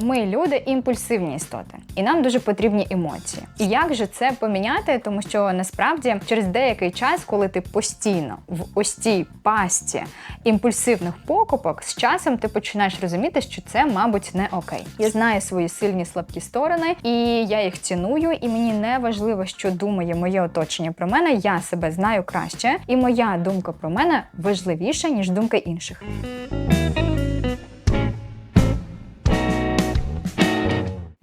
Ми люди імпульсивні істоти, і нам дуже потрібні емоції. І як же це поміняти? Тому що насправді через деякий час, коли ти постійно в ось цій пасті імпульсивних покупок, з часом ти починаєш розуміти, що це, мабуть, не окей. Я знаю свої сильні слабкі сторони, і я їх ціную, і мені не важливо, що думає моє оточення про мене. Я себе знаю краще, і моя думка про мене важливіша ніж думка інших.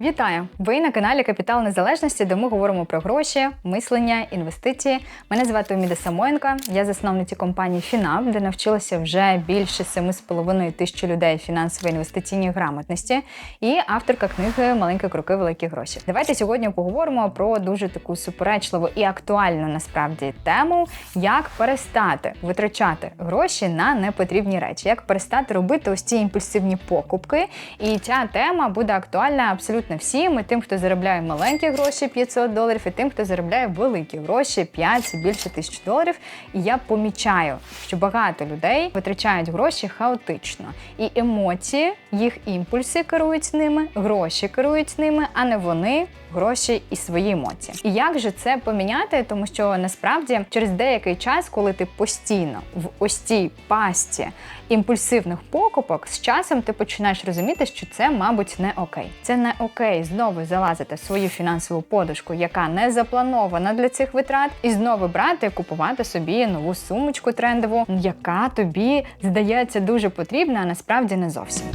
Вітаю! Ви на каналі Капітал Незалежності, де ми говоримо про гроші, мислення, інвестиції. Мене звати Оміда Самоєнка, я засновниця компанії Фінап, де навчилася вже більше 7,5 тисяч людей фінансової інвестиційній грамотності, і авторка книги Маленькі кроки, великі гроші. Давайте сьогодні поговоримо про дуже таку суперечливу і актуальну насправді тему, як перестати витрачати гроші на непотрібні речі, як перестати робити ось ці імпульсивні покупки. І ця тема буде актуальна абсолютно всім, і тим, хто заробляє маленькі гроші 500 доларів, і тим, хто заробляє великі гроші 5 і більше тисяч доларів. І я помічаю, що багато людей витрачають гроші хаотично, і емоції, їх імпульси керують ними, гроші керують ними, а не вони. Гроші і свої емоції. І як же це поміняти? Тому що насправді через деякий час, коли ти постійно в ось цій пасті імпульсивних покупок, з часом ти починаєш розуміти, що це, мабуть, не окей. Це не окей знову залазити в свою фінансову подушку, яка не запланована для цих витрат, і знову брати, купувати собі нову сумочку трендову, яка тобі здається дуже потрібна, а насправді не зовсім.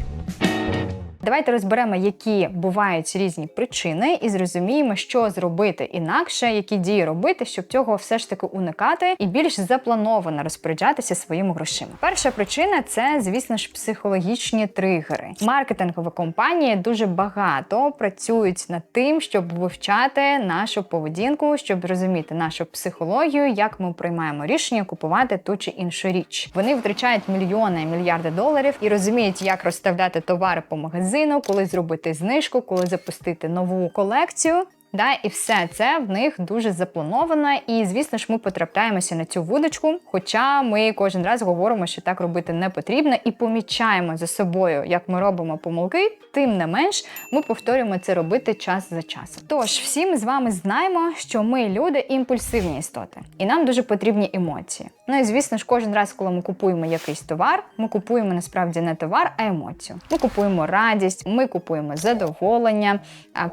Давайте розберемо, які бувають різні причини, і зрозуміємо, що зробити інакше, які дії робити, щоб цього все ж таки уникати і більш заплановано розпоряджатися своїми грошима. Перша причина це, звісно ж, психологічні тригери. Маркетингові компанії дуже багато працюють над тим, щоб вивчати нашу поведінку, щоб розуміти нашу психологію, як ми приймаємо рішення купувати ту чи іншу річ. Вони витрачають мільйони і мільярди доларів і розуміють, як розставляти товари по магазину магазину, коли зробити знижку, коли запустити нову колекцію. Да, і все це в них дуже заплановано, і звісно ж, ми потрапляємося на цю вудочку. Хоча ми кожен раз говоримо, що так робити не потрібно, і помічаємо за собою, як ми робимо помилки. Тим не менш, ми повторюємо це робити час за часом. Тож всі ми з вами знаємо, що ми люди імпульсивні істоти, і нам дуже потрібні емоції. Ну і звісно ж, кожен раз, коли ми купуємо якийсь товар, ми купуємо насправді не товар, а емоцію. Ми купуємо радість, ми купуємо задоволення,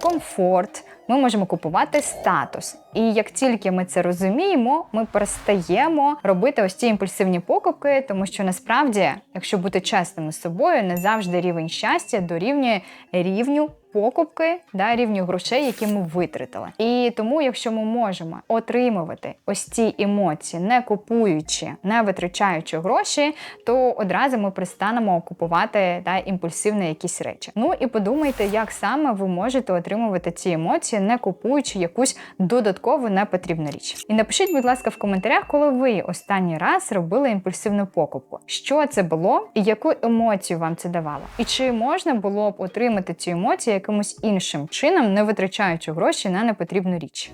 комфорт. Ми можемо купувати статус. І як тільки ми це розуміємо, ми перестаємо робити ось ці імпульсивні покупки, тому що насправді, якщо бути чесними з собою, не завжди рівень щастя дорівнює рівню. Покупки да, рівню грошей, які ми витратили. І тому, якщо ми можемо отримувати ось ці емоції, не купуючи, не витрачаючи гроші, то одразу ми перестанемо купувати да, імпульсивні якісь речі. Ну і подумайте, як саме ви можете отримувати ці емоції, не купуючи якусь додаткову непотрібну річ. І напишіть, будь ласка, в коментарях, коли ви останній раз робили імпульсивну покупку. Що це було і яку емоцію вам це давало? І чи можна було б отримати ці емоції якимось іншим чином, не витрачаючи гроші на непотрібну річ?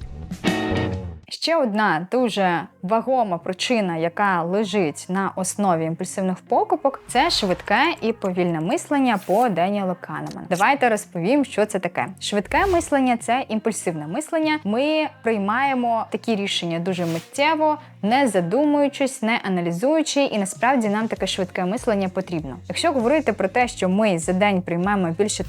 Ще одна дуже вагома причина, яка лежить на основі імпульсивних покупок, це швидке і повільне мислення по Деніелу Канеман. Давайте розповім, що це таке. Швидке мислення це імпульсивне мислення. Ми приймаємо такі рішення дуже миттєво, не задумуючись, не аналізуючи, і насправді нам таке швидке мислення потрібно. Якщо говорити про те, що ми за день приймаємо більше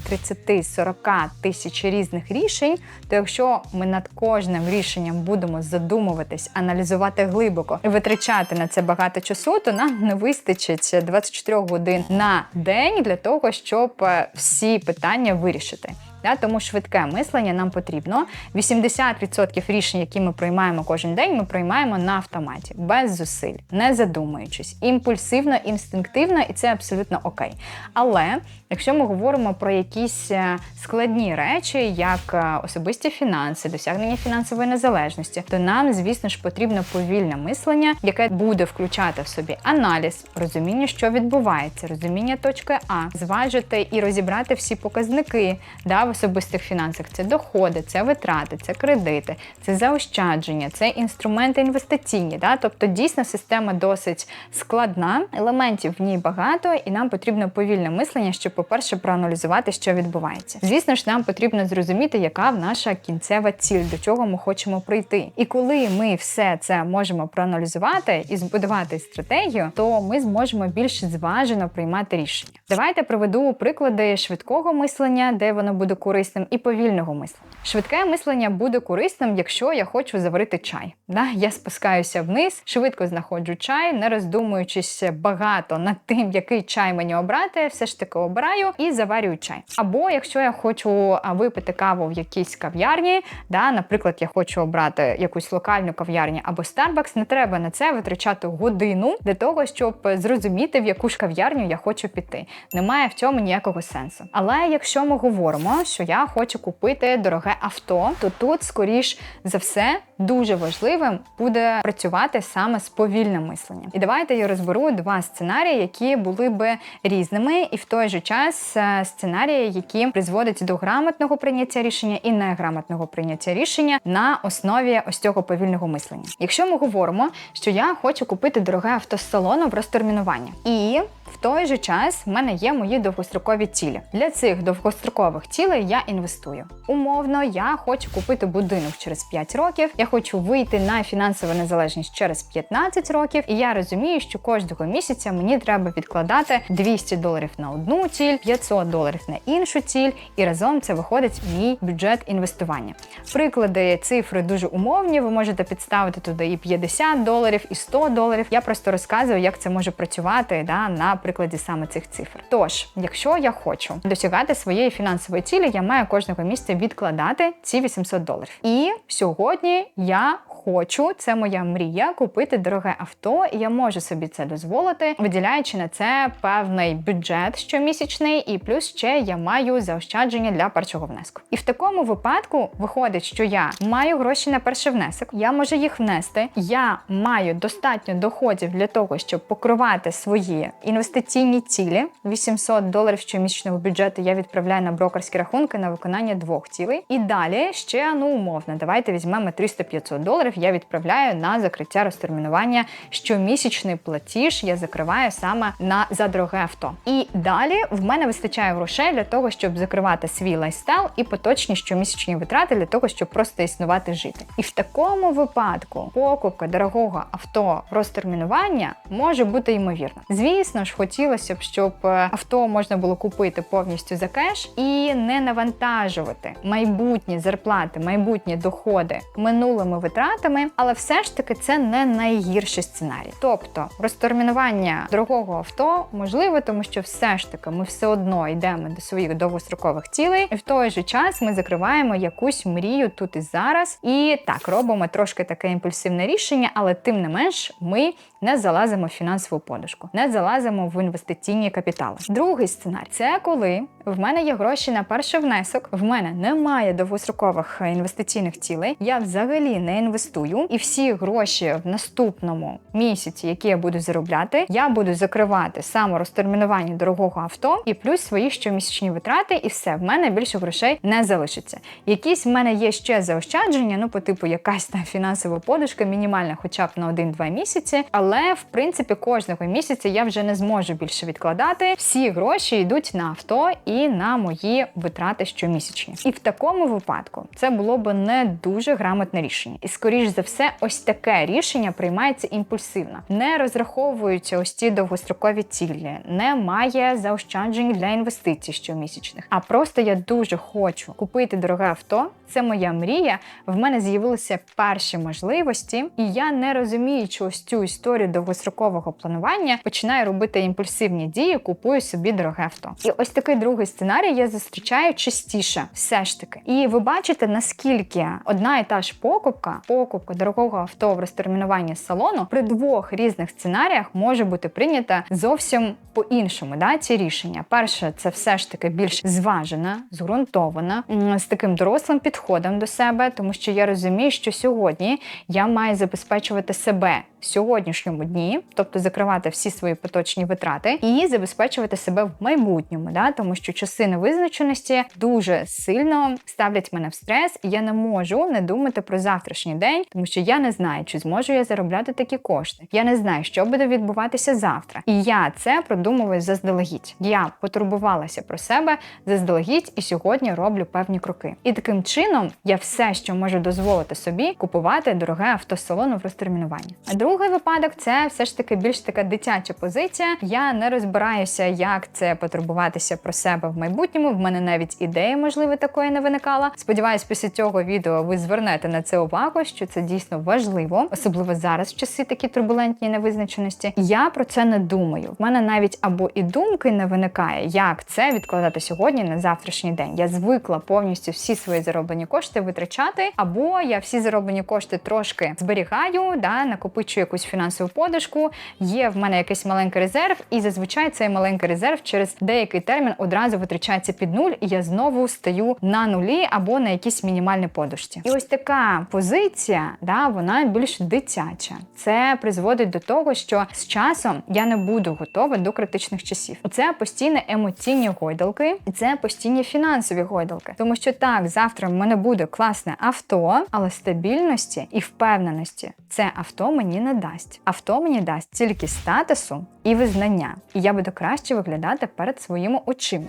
30-40 тисяч різних рішень, то якщо ми над кожним рішенням будемо задумуватись, аналізувати глибоко і витрачати на це багато часу, то нам не вистачить 24 годин на день для того, щоб е, всі питання вирішити. Да, тому швидке мислення нам потрібно. 80% рішень, які ми приймаємо кожен день, ми приймаємо на автоматі, без зусиль, не задумуючись, імпульсивно, інстинктивно, і це абсолютно окей. Але якщо ми говоримо про якісь е, складні речі, як е, особисті фінанси, досягнення фінансової незалежності, то нам, звісно ж, потрібно повільне мислення, яке буде включати в собі аналіз, розуміння, що відбувається, розуміння точки А, зважити і розібрати всі показники, да, особистих фінансах це доходи, це витрати, це кредити, це заощадження, це інструменти інвестиційні. Да? Тобто дійсно система досить складна, елементів в ній багато, і нам потрібно повільне мислення, щоб, по-перше, проаналізувати, що відбувається. Звісно ж, нам потрібно зрозуміти, яка наша кінцева ціль, до чого ми хочемо прийти. І коли ми все це можемо проаналізувати і збудувати стратегію, то ми зможемо більш зважено приймати рішення. Давайте проведу приклади швидкого мислення, де воно буде корисним, і повільного мислення. Швидке мислення буде корисним, якщо я хочу заварити чай. Да? Я спускаюся вниз, швидко знаходжу чай, не роздумуючись багато над тим, який чай мені обрати, все ж таки обираю і заварюю чай. Або якщо я хочу випити каву в якійсь кав'ярні, да, наприклад, я хочу обрати якусь локальну кав'ярню або Starbucks, не треба на це витрачати годину для того, щоб зрозуміти, в яку ж кав'ярню я хочу піти. Немає в цьому ніякого сенсу. Але якщо ми говоримо, що я хочу купити дороге авто, то тут, скоріш за все, дуже важливим буде працювати саме з повільним мисленням. І давайте я розберу два сценарії, які були би різними, і в той же час е, сценарії, які призводять до грамотного прийняття рішення і неграмотного прийняття рішення на основі ось цього повільного мислення. Якщо ми говоримо, що я хочу купити дороге авто з салону в розтермінування, і в той же час в мене є мої довгострокові цілі. Для цих довгострокових цілей я інвестую. Умовно, я хочу купити будинок через 5 років, я хочу вийти на фінансову незалежність через 15 років, і я розумію, що кожного місяця мені треба відкладати 200 доларів на одну ціль, 500 доларів на іншу ціль, і разом це виходить мій бюджет інвестування. Приклади цифри дуже умовні. Ви можете підставити туди і 50 доларів, і 100 доларів. Я просто розказую, як це може працювати да, на прикладі саме цих цифр. Тож, якщо я хочу досягати своєї фінансової цілі, я маю кожного місяця відкладати ці 800 доларів. І сьогодні я хочу, це моя мрія, купити дороге авто, і я можу собі це дозволити, виділяючи на це певний бюджет щомісячний, і плюс ще я маю заощадження для першого внеску. І в такому випадку виходить, що я маю гроші на перший внесок, я можу їх внести. Я маю достатньо доходів для того, щоб покривати свої інвестиційні цілі. 800 доларів щомісячного бюджету я відправляю на брокерські рахунки на виконання двох цілей. І далі ще ну умовно, давайте візьмемо 300-500 доларів я відправляю на закриття розтермінування. Щомісячний платіж я закриваю саме на за дороге авто. І далі в мене вистачає грошей для того, щоб закривати свій лайфстайл і поточні щомісячні витрати для того, щоб просто існувати жити. І в такому випадку покупка дорогого авто розтермінування може бути ймовірна. Звісно ж, хотілося б, щоб е, авто можна було купити повністю за кеш і не навантажувати майбутні зарплати, майбутні доходи минулими витратами витратами, але все ж таки це не найгірший сценарій. Тобто розтермінування дорогого авто можливо, тому що все ж таки ми все одно йдемо до своїх довгострокових цілей, і в той же час ми закриваємо якусь мрію тут і зараз. І так робимо трошки таке імпульсивне рішення, але тим не менш ми не залазимо в фінансову подушку, не залазимо в інвестиційні капітали. Другий сценарій це коли в мене є гроші на перший внесок, в мене немає довгострокових інвестиційних цілей, я взагалі не інвестую, і всі гроші в наступному місяці, які я буду заробляти, я буду закривати саморозтермінування дорогого авто і плюс свої щомісячні витрати, і все в мене більше грошей не залишиться. Якісь в мене є ще заощадження, ну по типу якась там фінансова подушка, мінімальна, хоча б на 1-2 місяці. Але в принципі кожного місяця я вже не зможу більше відкладати. Всі гроші йдуть на авто і на мої витрати щомісячні. І в такому випадку це було б не дуже грамотне рішення. І скоріш за все, ось таке рішення приймається імпульсивно, не розраховуються ось ці довгострокові цілі, немає заощаджень для інвестицій щомісячних. А просто я дуже хочу купити дороге авто. Це моя мрія. В мене з'явилися перші можливості, і я не розумію, чи ось цю історію довгострокового планування починаю робити імпульсивні дії, купую собі дороге авто. І ось такий другий сценарій я зустрічаю частіше, все ж таки. І ви бачите, наскільки одна і та ж покупка, покупка дорогого авто в розтермінуванні салону при двох різних сценаріях може бути прийнята зовсім по-іншому. Да, ці рішення. Перше, це все ж таки більш зважена, зґрунтована, з таким дорослим підходом підходом до себе, тому що я розумію, що сьогодні я маю забезпечувати себе в сьогоднішньому дні, тобто закривати всі свої поточні витрати, і забезпечувати себе в майбутньому, да? тому що часи невизначеності дуже сильно ставлять мене в стрес, і я не можу не думати про завтрашній день, тому що я не знаю, чи зможу я заробляти такі кошти. Я не знаю, що буде відбуватися завтра. І я це продумую заздалегідь. Я потурбувалася про себе заздалегідь і сьогодні роблю певні кроки. І таким чином я все, що можу дозволити собі, купувати дороге автосалону в розтермінуванні. А другий випадок це все ж таки більш така дитяча позиція. Я не розбираюся, як це потурбуватися про себе в майбутньому. В мене навіть ідеї, можливо, такої не виникала. Сподіваюсь, після цього відео ви звернете на це увагу, що це дійсно важливо, особливо зараз в часи такі турбулентні невизначеності. Я про це не думаю. В мене навіть або і думки не виникає, як це відкладати сьогодні на завтрашній день. Я звикла повністю всі свої зароблені кошти витрачати, або я всі зароблені кошти трошки зберігаю, да, накопичую якусь фінансову подушку. Є в мене якийсь маленький резерв, і зазвичай цей маленький резерв через деякий термін одразу витрачається під нуль, і я знову стаю на нулі або на якійсь мінімальній подушці. І ось така позиція, да, вона більш дитяча. Це призводить до того, що з часом я не буду готова до критичних часів. Це постійні емоційні гойдалки, і це постійні фінансові гойдалки. Тому що так, завтра в мене буде класне авто, але стабільності і впевненості це авто мені не дасть. Авто мені дасть тільки статусу і визнання, і я буду краще виглядати перед своїми очима.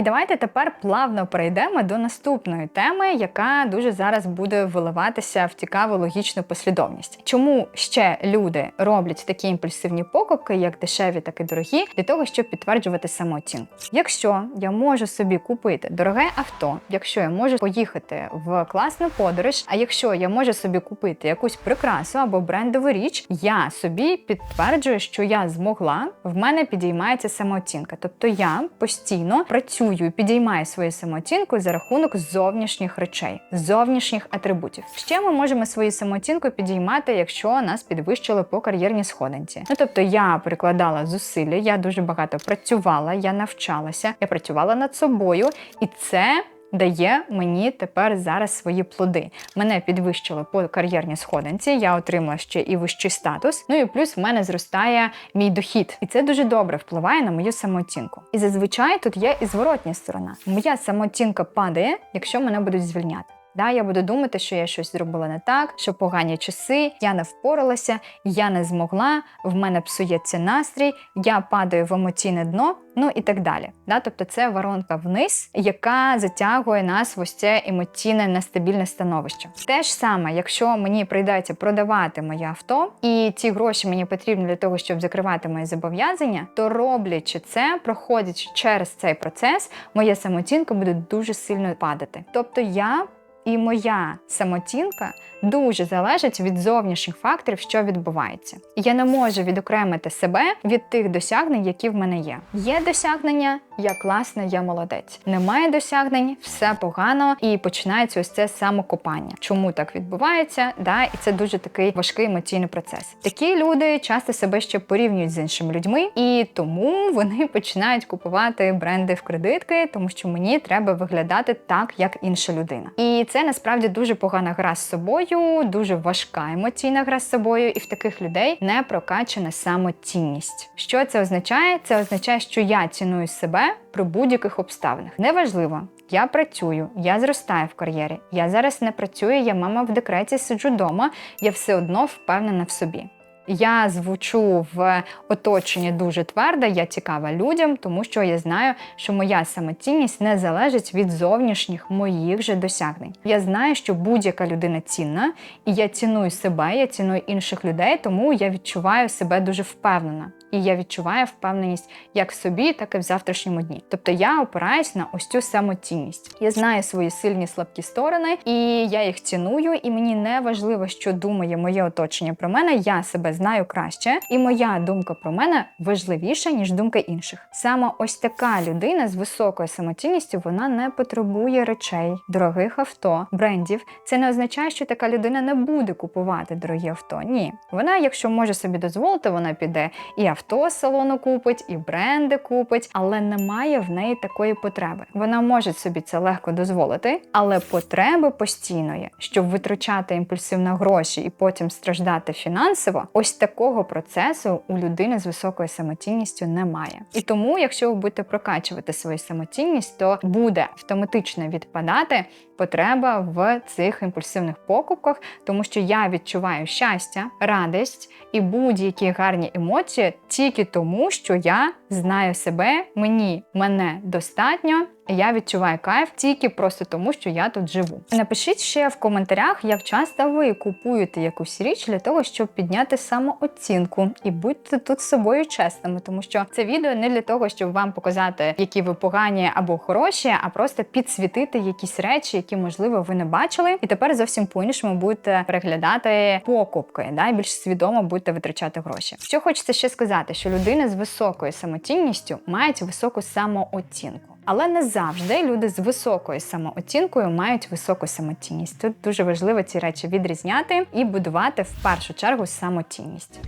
І давайте тепер плавно перейдемо до наступної теми, яка дуже зараз буде виливатися в цікаву логічну послідовність. Чому ще люди роблять такі імпульсивні покупки, як дешеві, так і дорогі, для того, щоб підтверджувати самооцінку? Якщо я можу собі купити дороге авто, якщо я можу поїхати в класну подорож, а якщо я можу собі купити якусь прикрасу або брендову річ, я собі підтверджую, що я змогла, в мене підіймається самооцінка. Тобто я постійно працюю і підіймає свою самооцінку за рахунок зовнішніх речей, зовнішніх атрибутів. Ще ми можемо свою самооцінку підіймати, якщо нас підвищили по кар'єрній сходинці. Ну тобто я прикладала зусилля, я дуже багато працювала, я навчалася, я працювала над собою, і це дає мені тепер зараз свої плоди. Мене підвищили по кар'єрній сходинці, я отримала ще і вищий статус. Ну і плюс в мене зростає мій дохід, і це дуже добре впливає на мою самооцінку. І зазвичай тут є і зворотня сторона. Моя самооцінка падає, якщо мене будуть звільняти. Да, я буду думати, що я щось зробила не так, що погані часи, я не впоралася, я не змогла, в мене псується настрій, я падаю в емоційне дно, ну і так далі. Да? Тобто це воронка вниз, яка затягує нас в ось це емоційне нестабільне становище. Те ж саме, якщо мені прийдеться продавати моє авто, і ці гроші мені потрібні для того, щоб закривати мої зобов'язання, то роблячи це, проходячи через цей процес, моя самооцінка буде дуже сильно падати. Тобто я. І моя самооцінка дуже залежить від зовнішніх факторів, що відбувається. Я не можу відокремити себе від тих досягнень, які в мене є. Є досягнення, я класна, я молодець. Немає досягнень, все погано, і починається ось це самокопання. Чому так відбувається? Да, І це дуже такий важкий емоційний процес. Такі люди часто себе ще порівнюють з іншими людьми, і тому вони починають купувати бренди в кредитки, тому що мені треба виглядати так, як інша людина. І це насправді дуже погана гра з собою, дуже важка емоційна гра з собою, і в таких людей не прокачана самоцінність. Що це означає? Це означає, що я ціную себе при будь-яких обставинах. Неважливо. Я працюю, я зростаю в кар'єрі. Я зараз не працюю, я мама в декреті, сиджу вдома, я все одно впевнена в собі. Я звучу в оточенні дуже твердо, я цікава людям, тому що я знаю, що моя самоцінність не залежить від зовнішніх моїх же досягнень. Я знаю, що будь-яка людина цінна, і я ціную себе, я ціную інших людей, тому я відчуваю себе дуже впевнена. І я відчуваю впевненість як в собі, так і в завтрашньому дні. Тобто я опираюсь на ось цю самоцінність. Я знаю свої сильні слабкі сторони, і я їх ціную, і мені не важливо, що думає моє оточення про мене. Я себе знаю краще, і моя думка про мене важливіша, ніж думка інших. Саме ось така людина з високою самоцінністю вона не потребує речей, дорогих авто, брендів. Це не означає, що така людина не буде купувати дорогі авто. Ні, вона, якщо може собі дозволити, вона піде і авто з салону купить, і бренди купить, але немає в неї такої потреби. Вона може собі це легко дозволити, але потреби постійно є, щоб витрачати імпульсивно гроші і потім страждати фінансово. Ось такого процесу у людини з високою самоцінністю немає. І тому, якщо ви будете прокачувати свою самоцінність, то буде автоматично відпадати потреба в цих імпульсивних покупках, тому що я відчуваю щастя, радість і будь-які гарні емоції тільки тому, що я знаю себе, мені мене достатньо. Я відчуваю кайф тільки просто тому, що я тут живу. Напишіть ще в коментарях, як часто ви купуєте якусь річ для того, щоб підняти самооцінку і будьте тут з собою чесними, тому що це відео не для того, щоб вам показати, які ви погані або хороші, а просто підсвітити якісь речі, які можливо ви не бачили, і тепер зовсім по-іншому будете переглядати покупки, да, більш свідомо будете витрачати гроші. Що хочеться ще сказати, що людина з високою самоцінністю мають високу самооцінку. Але не завжди люди з високою самооцінкою мають високу самоцінність. Тут дуже важливо ці речі відрізняти і будувати в першу чергу самоцінність.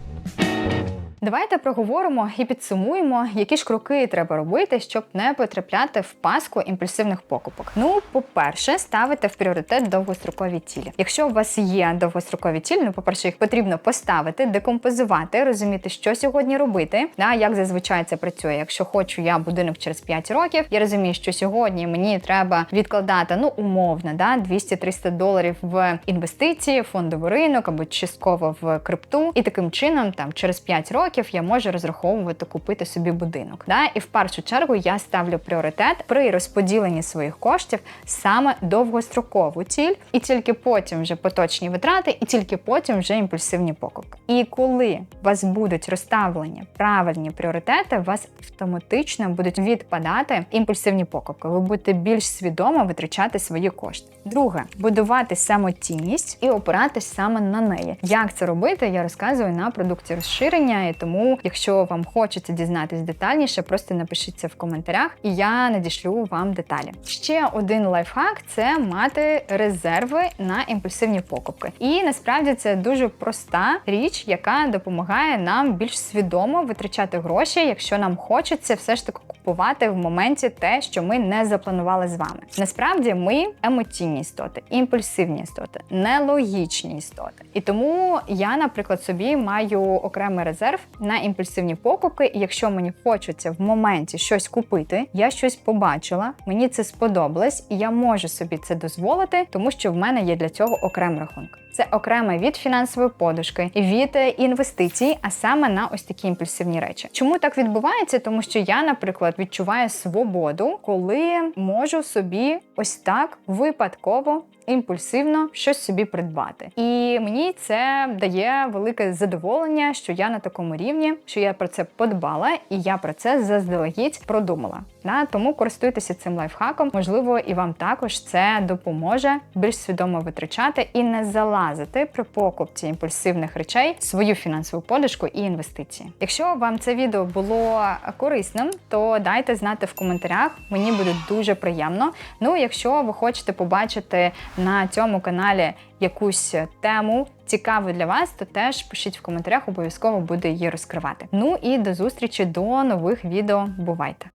Давайте проговоримо і підсумуємо, які ж кроки треба робити, щоб не потрапляти в паску імпульсивних покупок. Ну, по-перше, ставити в пріоритет довгострокові цілі. Якщо у вас є довгострокові цілі, ну, по-перше, їх потрібно поставити, декомпозувати, розуміти, що сьогодні робити. Да, як зазвичай це працює. Якщо хочу я будинок через 5 років, я розумію, що сьогодні мені треба відкладати ну умовно да, 200-300 доларів в інвестиції, фондовий ринок або частково в крипту, і таким чином, там через 5 років я можу розраховувати купити собі будинок. Да? І в першу чергу я ставлю пріоритет при розподіленні своїх коштів саме довгострокову ціль, і тільки потім вже поточні витрати, і тільки потім вже імпульсивні покупки. І коли у вас будуть розставлені правильні пріоритети, у вас автоматично будуть відпадати імпульсивні покупки. Ви будете більш свідомо витрачати свої кошти. Друге, будувати самоцінність і опиратись саме на неї. Як це робити, я розказую на продукті розширення, і тому, якщо вам хочеться дізнатись детальніше, просто напишіть це в коментарях, і я надішлю вам деталі. Ще один лайфхак це мати резерви на імпульсивні покупки. І насправді це дуже проста річ, яка допомагає нам більш свідомо витрачати гроші, якщо нам хочеться все ж таки купувати в моменті те, що ми не запланували з вами. Насправді ми емоційні істоти, імпульсивні істоти, нелогічні істоти. І тому я, наприклад, собі маю окремий резерв на імпульсивні покупки. І якщо мені хочеться в моменті щось купити, я щось побачила, мені це сподобалось, і я можу собі це дозволити, тому що в мене є для цього окремий рахунок. Це окреме від фінансової подушки, від е, інвестицій, а саме на ось такі імпульсивні речі. Чому так відбувається? Тому що я, наприклад, відчуваю свободу, коли можу собі ось так випадково. Імпульсивно щось собі придбати, і мені це дає велике задоволення, що я на такому рівні, що я про це подбала, і я про це заздалегідь продумала. Да? Тому користуйтеся цим лайфхаком. Можливо, і вам також це допоможе більш свідомо витрачати і не залазити при покупці імпульсивних речей свою фінансову подушку і інвестиції. Якщо вам це відео було корисним, то дайте знати в коментарях. Мені буде дуже приємно. Ну, якщо ви хочете побачити на цьому каналі якусь тему цікаву для вас, то теж пишіть в коментарях, обов'язково буду її розкривати. Ну і до зустрічі до нових відео. Бувайте!